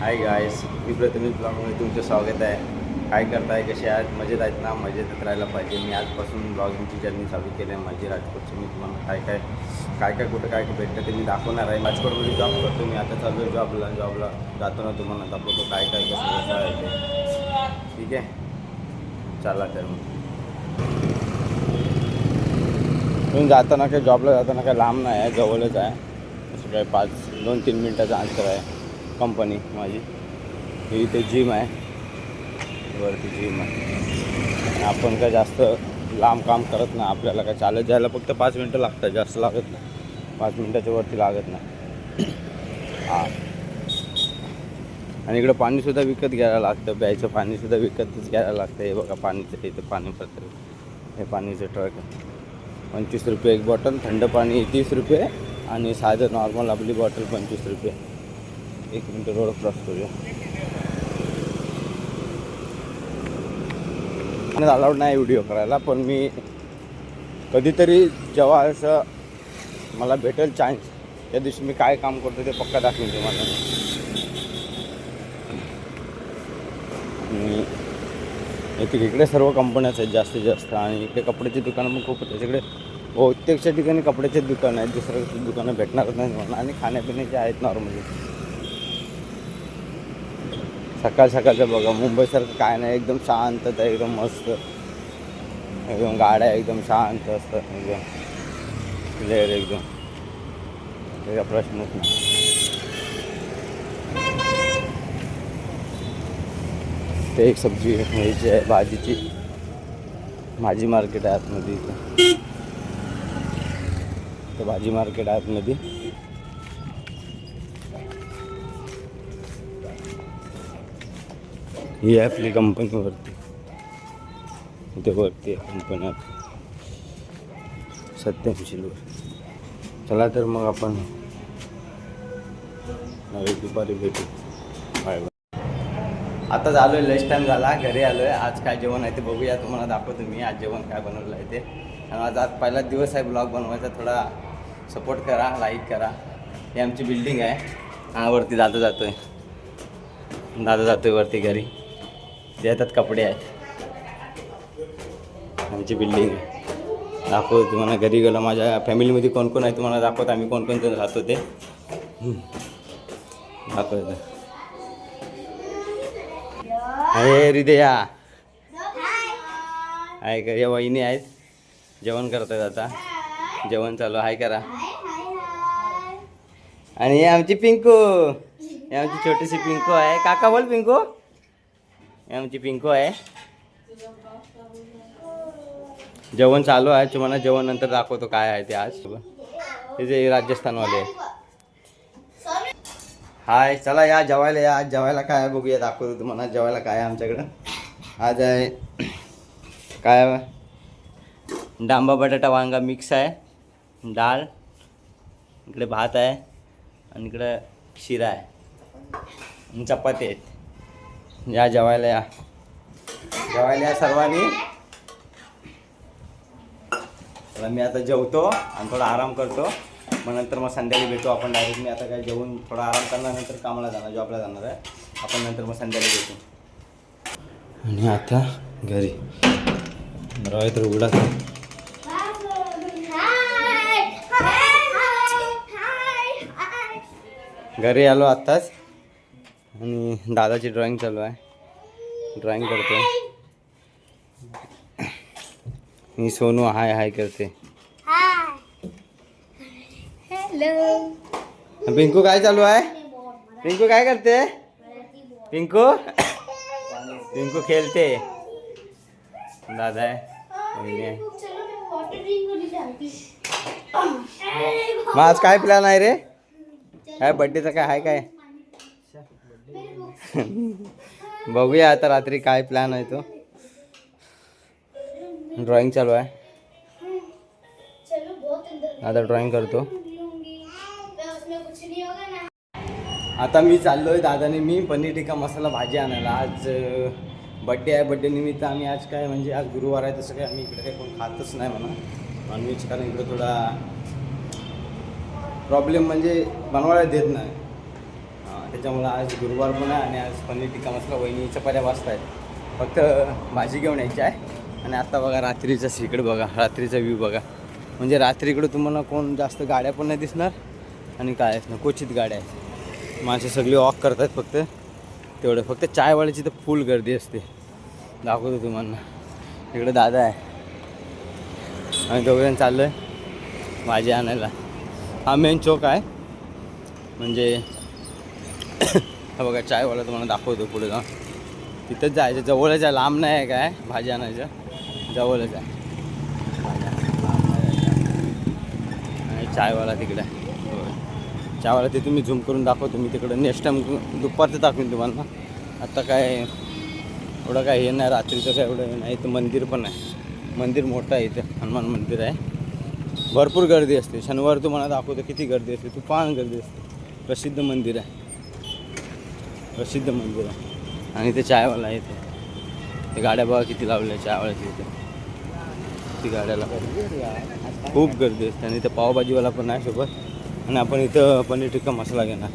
हाय guys मी प्रथमेश ब्लॉगमध्ये तुमचं स्वागत आहे. काय करताय कसे आहेत? मजेत आहेत ना? मजेतच राहायला पाहिजे. मी आजपासून ब्लॉगिंगची जर्नी चालू केली आहे. माझी राजकोटची मी तुम्हाला काय काय काय काय कुठं काय काय भेटतं ते मी दाखवणार आहे. राजकोटमध्ये जॉब करतो मी. आता चालू आहे जॉबला जॉबला जातो ना तुम्हाला. दाखवतो काय काय कसं कसं आहे ते. ठीक आहे? चला तर मग. तुम्ही जाताना काय जॉबला जाताना काय लांब नाही आहे. जवळच आहे. असं काय पाच दोन तीन मिनटाचा अंतर आहे. कंपनी माझी. ही इथे जिम आहे. वरती जिम आहे. आणि आपण काय जास्त लांब काम करत नाही. आपल्याला काय चालत जायला फक्त पाच मिनटं लागतात. जास्त लागत नाही. पाच मिनटाच्या वरती लागत नाही. हां. आणि इकडं पाणीसुद्धा विकत घ्यायला लागतं. प्यायचं पाणीसुद्धा विकतच घ्यायला लागतं. हे बघा पाणीचं इथं पाणी पत्र हे पाणीचं ट्रक पंचवीस रुपये एक बॉटल थंड पाणी तीस रुपये आणि साधं नॉर्मल आपली बॉटल पंचवीस रुपये. एक मिनटं रोड क्रॉस करूया. अलाउड नाही व्हिडिओ करायला पण मी कधीतरी जेव्हा असं मला भेटेल चान्स त्या दिवशी मी काय काम करतो ते पक्का दाखवेन तुम्हाला. आणि इथे इकडे सर्व कंपन्याच आहेत जास्तीत जास्त आणि इकडे कपड्याची दुकानं पण खूप आहेत. तिकडे बहुतेकच्या ठिकाणी कपड्याचे दुकान आहेत दुसऱ्या दुकानं भेटणारच नाही मला आणि खाण्यापिण्याचे आहेत नॉर्मली सकाळ सकाळचं बघा मुंबईसारखं काय नाही एकदम शांतता एकदम मस्त. एकदम गाड्या एकदम शांत असतात एकदम क्लिअर एकदम. त्याचा प्रश्नच नाही. ते एक सब्जी घ्यायची आहे भाजीची. भाजी मार्केट आहे आतमध्ये इथं. तर भाजी मार्केट आहे आतमध्ये. ही आहे आपली कंपनी वरती. इथे वरती आहे कंपनी आपली. सत्याऐंशीवर चला तर मग आपण नवी दुपारी भेटू. बाय बाय आता झालो आहे लंच टाईम झाला घरी आलो आहे आज काय जेवण आहे ते बघूया. तुम्हाला दाखवतो मी आज जेवण काय बनवलं आहे ते. आणि आज आज पहिला दिवस आहे ब्लॉग बनवायचा. थोडा सपोर्ट करा लाईक करा. ही आमची बिल्डिंग आहे. हा वरती दादा जातो आहे दादा जातो आहे वरती घरी. जे येतात कपडे. आहेत आमची बिल्डिंग आहे दाखवतो तुम्हाला घरी गेलो माझ्या फॅमिलीमध्ये कोण कोण आहे तुम्हाला दाखवतो आम्ही कोण कोण राहतो ते दाखवतो अरे हृदया. आहे का? या वहिनी आहेत. जेवण करतात आता. जेवण चालू आहे करा. आणि हे आमची पिंकू. हे आमची छोटीशी पिंकू आहे. काका बोल पिंकू. आमची पिंकू आहे. जेवण चालू आहे. तुम्हाला जेवण नंतर दाखवतो काय आहे ते आज. ते जे राजस्थानवाले हाय चला या जेवायला या. आज जेवायला काय आहे बघूया दाखवतो तुम्हाला जेवायला काय आहे आमच्याकडं. आज आहे काय डांबा बटाटा वांगा मिक्स आहे. डाळ इकडे भात आहे. आणि इकडं शिरा आहे. चपाती आहेत. या जेवायला या. जेवायला या सर्वांनी. मी आता जेवतो आणि थोडा आराम करतो. मग नंतर मग संध्याकाळी भेटू आपण डायरेक्ट मी आता काय जेवून थोडा आराम करणार नंतर कामाला जाणार जॉबला जाणार आहे. आपण नंतर मग संध्याकाळी भेटू. आणि आता घरी. राय तर उघडा. घरी आलो आत्ताच. आणि दादाची ड्रॉइंग चालू आहे. ड्रॉइंग करतो. मी सोनू हाय हाय करते. पिंकू काय चालू आहे? पिंकू काय करते? पिंकू? पिंकू खेळते. दादा आहे. मग आज काय प्लॅन आहे रे? काय बड्डेचं काय आहे काय? बघूया आता रात्री काय प्लॅन आहे तो. ड्रॉइंग चालू आहे. आता ड्रॉइंग करतो. आता मी चाललो आहे दादाने मी पनीर टिक्का मसाला भाजी आणायला. आज बड्डे आहे. बड्डे निमित्त आम्ही आज काय म्हणजे आज गुरुवार आहे. तसं काय आम्ही इकडे काही कोण खातच नाही म्हणा नॉनव्हेज कारण इकडे थोडा प्रॉब्लेम म्हणजे बनवायला देत नाही. त्याच्यामुळं आज गुरुवार पण आहे आणि आज पनीर टिक्का मसाला वहिनीचं पर्या वाजता आहेत फक्त भाजी घेऊन यायची आहे. आणि आत्ता बघा रात्रीचा इकडे बघा रात्रीचा व्ह्यू बघा. म्हणजे रात्रीकडं तुम्हाला कोण जास्त गाड्या पण नाही दिसणार आणि काय ना क्वचित गाड्या आहेत. माणसं सगळी वॉक करतात फक्त. तेवढं फक्त चायवाल्याची तर फुल गर्दी असते. दाखवतो तुम्हाला. इकडे दादा आहे. आणि दोघेजण चाललो आहे भाजी आणायला. हा मेन चौक आहे. म्हणजे हा बघा चायवाला तुम्हाला दाखवतो पुढे जाऊन. तिथंच जायचं जवळच आहे लांब नाही आहे काय भाजी आणायचं जवळच आहे. आणि चायवाला तिकडे चायवाला ते तुम्ही झूम करून दाखवतो मी तिकडं नेक्स्ट टाईम दुपारचं दाखवेन तुम्हाला. आता काय एवढं काय हे नाही रात्रीचं काय एवढं हे नाही इथं मंदिर पण आहे. मंदिर मोठं आहे इथं हनुमान मंदिर आहे. भरपूर गर्दी असते. शनिवार तुम्हाला दाखवतो किती गर्दी असते. तू पाहण गर्दी असते. प्रसिद्ध मंदिर आहे. प्रसिद्ध मंदिर आहे. आणि ते चायवाला आहे इथे. ते गाड्या बघा किती लावल्या चायवाल्याच्या इथे. किती गाड्याला. खूप गर्दी असते आणि इथं पावभाजीवाला पण आहे सोबत. आणि आपण इथं पनीर टिक्का मसाला घेणार.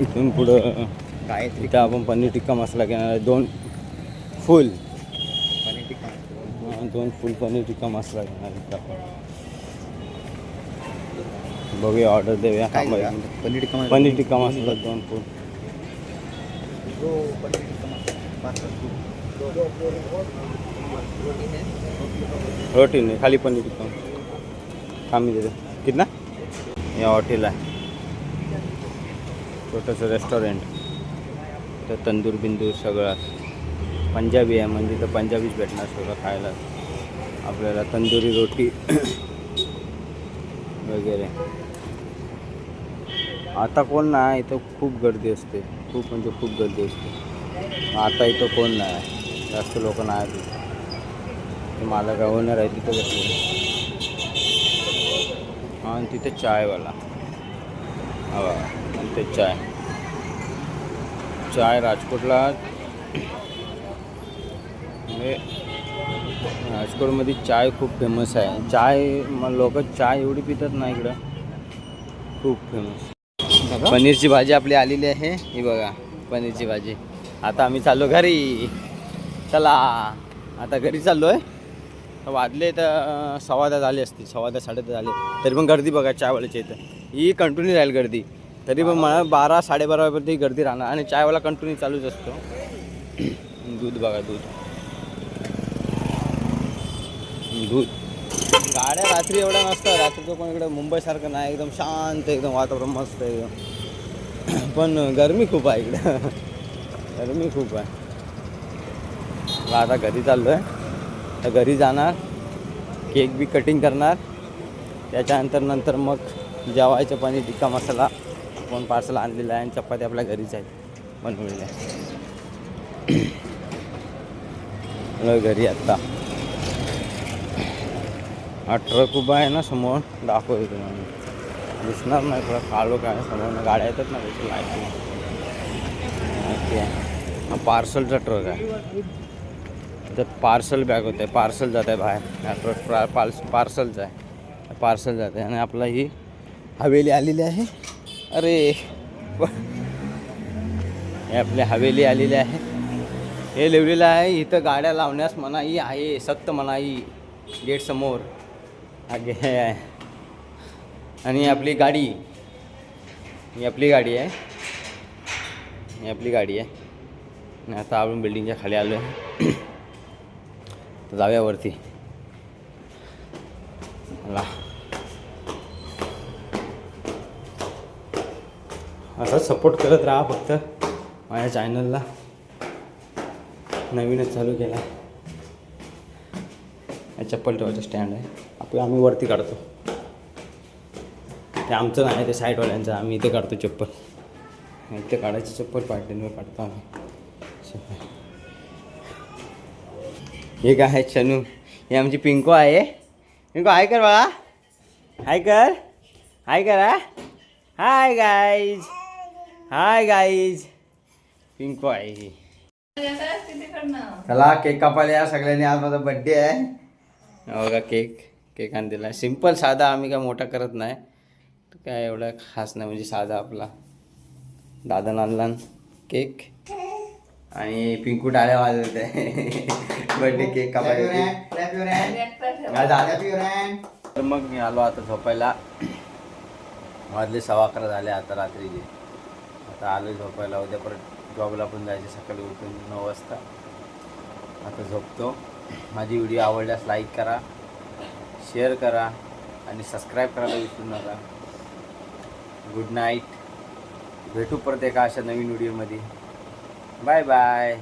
इथून पुढं. काय इथं आपण पनीर टिक्का मसाला घेणार आहे. दोन फुल. दोन फुल पनीर टिक्का मसाला घेणार इथं आपण बघूया ऑर्डर देऊया काय थांबा घेऊया? पनीर टिक्का मसाला. पनीर टिक्का मसाला दोन फुल दो पनीर टिक्का मसाला. पाच पाच फूल. रोटी नाही खाली पनीर टिक्का आम्ही देतो कितना हे हॉटेल आहे छोटंसं रेस्टॉरंट तर तंदूर बिंदूर सगळं असं. पंजाबी आहे म्हणजे तर पंजाबीच भेटणार सगळं खायला आपल्याला तंदुरी रोटी वगैरे. आता कोण नाही इथं खूप गर्दी असते. खूप म्हणजे खूप गर्दी असते. आता इथं कोण नाही. जास्त लोक नाही तिथं ते मला गव्हर्नर आहे तिथं बसले. आणि तिथे चायवाला. हा आणि ते चाय. चाय राजकोटला. म्हणजे राजकोटमध्ये चाय खूप फेमस आहे. चाय मग लोक चाय एवढी पितात ना इकडं. खूप फेमस. पनीरची भाजी आपली आलेली आहे. ही बघा पनीरची भाजी. आता आम्ही चाललो घरी. चला. आता घरी चाललो आहे वाजले तर सव्वा दहा झाले असतील. सव्वा दहा साडे दहा झाले. तरी पण गर्दी बघा चायवाल्याच्या इथं. ही कंटिन्यू राहील गर्दी. तरी पण मला बारा साडेबारा वाजेपर्यंत ही गर्दी राहणार. आणि चायवाला कंटिन्यू चालूच असतो. दूध बघा दूध. दूध गाड्या रात्री एवढ्या नसतात रात्रीचं पण इकडं मुंबईसारखं नाही. एकदम शांत एकदम वातावरण मस्त आहे. एकदम पण गरमी खूप आहे इकडं. गरमी खूप आहे. मग आता घरी चाललो आहे तर घरी जाणार. केक बी कटिंग करणार. त्याच्यानंतर नंतर मग जेवायचं पाणी टिक्का मसाला कोण पार्सल आणलेलं आहे आणि चपाती आपल्या घरीच आहेत. बनवलेल्या आहे घरी आत्ता हा ट्रक उभा आहे ना समोर दाखवतो तुम्हाला. दिसणार नाही थोडा काळो काय समोर गाड्या येतात ना त्याची लाइट हा पार्सलचा ट्रक आहे. त्यात पार्सल बॅग होते पार्सल जात आहे बाहेर. हा ट्रक पार्स पार्सलचा आहे. पार्सल जात आहे. आणि आपला ही हवेली आलेली आहे. अरे! हे आपली हवेली आलेली आहे. हे लिहिलेलं आहे इथं गाड्या लावण्यास मनाई आहे सक्त मनाई गेट समोर. आगे आहे आणि आपली गाडी ही आपली गाडी आहे. ही आपली गाडी आहे. आता आपण बिल्डिंगच्या खाली आलो आहे. तर जाऊया वरती. असं सपोर्ट करत राहा फक्त. माझ्या चॅनलला नवीनच चालू केला. आहे चप्पल ठेवायचं स्टँड आहे. आपलं आम्ही वरती काढतो. ते आमचं नाही ते साईडवाल्यांचं. आम्ही इथे काढतो चप्पल. इथे काढायची चप्पल पार्टींवर काढतो आम्ही. एक आहे चनू हे आमची पिंको आहे. पिंको हाय कर बाळा. हाय कर. हाय करा हाय गाईज हाय गाईज पिंको आहे ही. चला केक कापायला या. सगळ्यांनी आज माझा बड्डे आहे. बघा केक केक आणलेला सिंपल साधा आम्ही काय मोठा करत नाही. काय एवढा खास नाही म्हणजे साधा आपला. दादा आणला केक. आणि पिंकू टाळ्या वाजवत आहे बर्थडे केक? कापायला तर मग मी आलो आता झोपायला. वाजले सव्वा अकरा झाले आता रात्रीचे. आता आलो झोपायला. उद्या परत जॉबला पण जायचे सकाळी उठून नऊ वाजता. आता झोपतो. माझी व्हिडिओ आवडल्यास लाईक करा शेअर करा आणि सबस्क्राईब करायला विसरू नका. गुड नाईट भेटू परत एका अशा नवीन व्हिडिओमध्ये बाय बाय